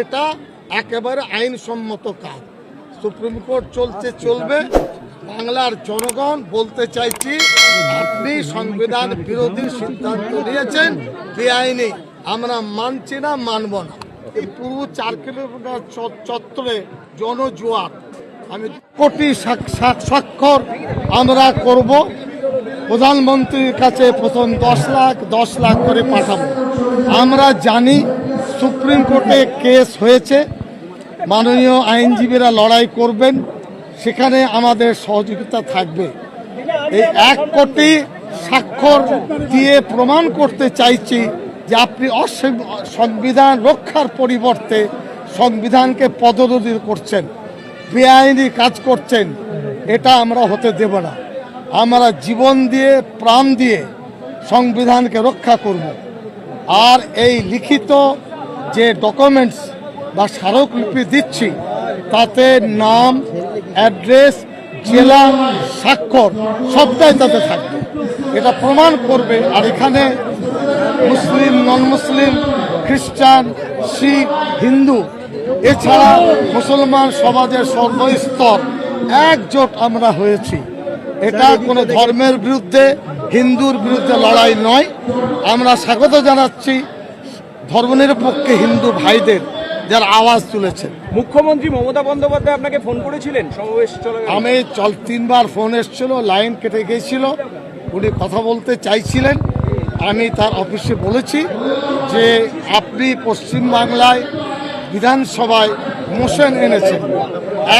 এটা একেবারে আইনসম্মত কাজ। সুপ্রিম কোর্ট চলছে, চলবে। বাংলার জনগণ বলতে চাইছি, আপনি সংবিধান বিরোধী সিদ্ধান্ত নিয়েছেন বেআইনি আমরা মানছি না, মানব না। এই পুরো চার কিলোমিটার চত্বরে জনজোয়ার। আমি কোটি স্বাক্ষর আমরা করব। প্রধানমন্ত্রীর কাছে প্রথম দশ লাখ দশ লাখ করে পাঠাবো। আমরা জানি সুপ্রিম কোর্টে কেস হয়েছে। মাননীয় আইনজীবীরা লড়াই করবেন। সেখানে আমাদের সহযোগিতা থাকবে। এই এক কোটি স্বাক্ষর দিয়ে প্রমাণ করতে চাইছি যে আপনি সংবিধান রক্ষার পরিবর্তে সংবিধানকে পদদলিত করছেন। বেআইনি কাজ করছেন। এটা আমরা হতে দেব না। আমরা জীবন দিয়ে, প্রাণ দিয়ে সংবিধানকে রক্ষা করব। আর এই লিখিত যে ডকুমেন্টস বা স্মারকলিপি দিচ্ছি, তাতে নাম অ্যাড্রেস জেলা, স্বাক্ষর, সবটাই তাতে থাকবে। এটা প্রমাণ করবে, আর এখানে মুসলিম নন মুসলিম খ্রিস্টান, শিখ, হিন্দু, এছাড়া মুসলমান সমাজের সর্বস্তর একজোট আমরা হয়েছি। এটা কোনো ধর্মের বিরুদ্ধে, হিন্দুর বিরুদ্ধে লড়াই নয়। আমরা স্বাগত জানাচ্ছি ধর্মনিরপেক্ষে হিন্দু ভাইদের যারা আওয়াজ তুলেছেন মুখ্যমন্ত্রী মমতা বন্দ্যোপাধ্যায় আপনাকে ফোন করেছিলেন? সমাবেশ চলে আমি চল তিনবার ফোন এসেছিল লাইন কেটে গিয়েছিল। উনি কথা বলতে চাইছিলেন। আমি তার অফিসে বলেছি যে আপনি পশ্চিমবাংলায় বিধানসভায় মোশন এনেছেন।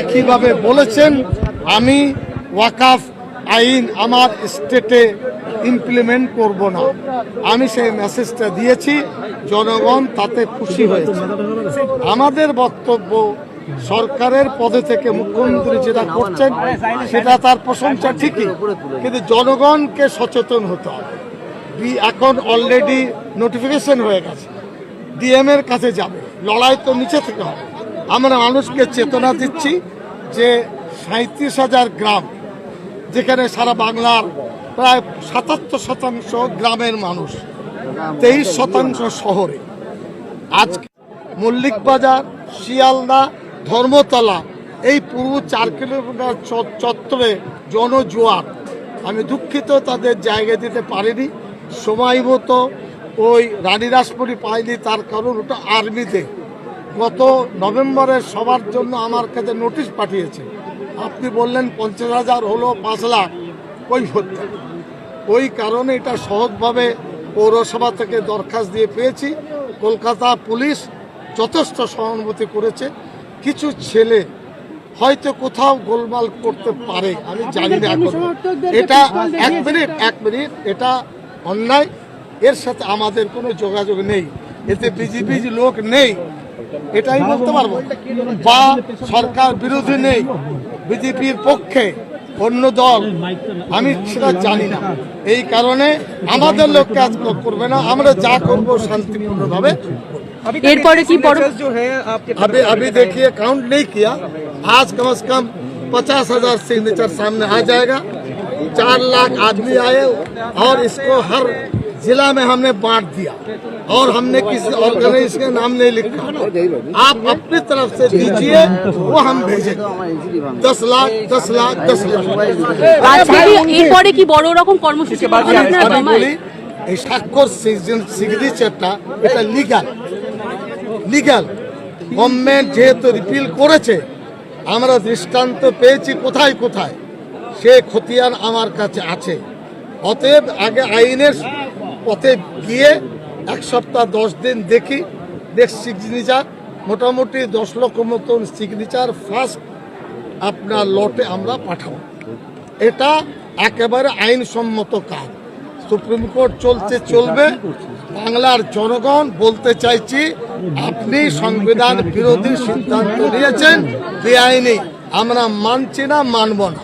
একইভাবে বলেছেন আমি ওয়াকাফ আইন আমার স্টেটে ইমপ্লিমেন্ট করব না। আমি সেই মেসেজটা দিয়েছি। জনগণ তাতে খুশি হয়েছে। আমাদের বক্তব্য সরকারের পদে থেকে মুখ্যমন্ত্রী যেটা করছেন, সেটা তার প্রশংসা ঠিকই, কিন্তু জনগণকে সচেতন হতে হবে। এখন অলরেডি নোটিফিকেশন হয়ে গেছে। ডিএম এর কাছে যাবে। লড়াই তো নিচে থেকে হবে। আমরা মানুষকে চেতনা দিচ্ছি যে সাঁত্রিশ হাজার গ্রাম, যেখানে সারা বাংলার প্রায় সাতাত্তর শতাংশ গ্রামের মানুষ তেইশ শতাংশ শহরে। আজকে মল্লিক বাজার শিয়ালদা, ধর্মতলা, এই পুরো চার কিলোমিটার চত্বরে জনজোয়ার। আমি দুঃখিত, তাদের জায়গা দিতে পারিনি। সময় মতো ওই রানী রাসমণি পাইনি, তার কারণ ওটা আর্মিতে। গত নভেম্বরের সবার জন্য আমার কাছে নোটিশ পাঠিয়েছে। আপনি বললেন পঞ্চাশ হাজার হলো পাঁচ লাখ। ওই হত্যা ওই কারণে এটা সহজভাবে পৌরসভা থেকে দরখাস্ত দিয়ে পেয়েছি। কলকাতা পুলিশ যথেষ্ট সহানুভূতি করেছে। কিছু ছেলে হয়তো কোথাও গোলমাল করতে পারে, আমি জানি না এখন। এটা এক মিনিট এক মিনিট, এটা অন্যায়। এর সাথে আমাদের কোনো যোগাযোগ নেই। এতে বিজেপি লোক নেই। এটাই বলতে পারব? বা সরকার বিরোধী নেই। বিজেপির পক্ষে অন্য দল আমি সেটা জানি না এই কারণে আমাদের লোক কাজ করবে না আমরা যা করব শান্তিপূর্ণভাবে এরপরে কি পর- जो है आपके अभी अभी देखिए काउंट नहीं किया आज कम से कम पचास हजार सिग्नेचर सामने आ जाएगा चार लाख आदमी आए और इसको हर जिला में हमने बांट दिया और हमने किसी ऑर्गेनाइज का नाम नहीं लिखा आप अपनी तरफ से दीजिए वो हम भेजेंगे दस लाख दस लाख दस लाख আজকে কি এরপরে কি বড় রকম কর্মসূচি করবেন আপনারা আমি দমায়? বলি এই স্বাক্ষর সিগনেচারটা এটা লিগাল লিগাল গভর্নমেন্ট যেহেতু রিপিল করেছে আমরা দৃষ্টান্ত পেয়েছি কোথায় কোথায় সে খতিয়ান আমার কাছে আছে অতএব আগে আইনের পথে গিয়ে এক সপ্তাহ দশ দিন দেখি নেক্সট সিগনেচার মোটামুটি দশ লক্ষ মতন সিগনেচার ফার্স্ট আপনার লটে আমরা পাঠাবো। এটা একেবারে আইনসম্মত কাজ। সুপ্রিম কোর্ট চলছে চলবে। বাংলার জনগণ বলতে চাইছি আপনি সংবিধান বিরোধী সিদ্ধান্ত নিয়েছেন বেআইনি। আমরা মানছি না মানব না।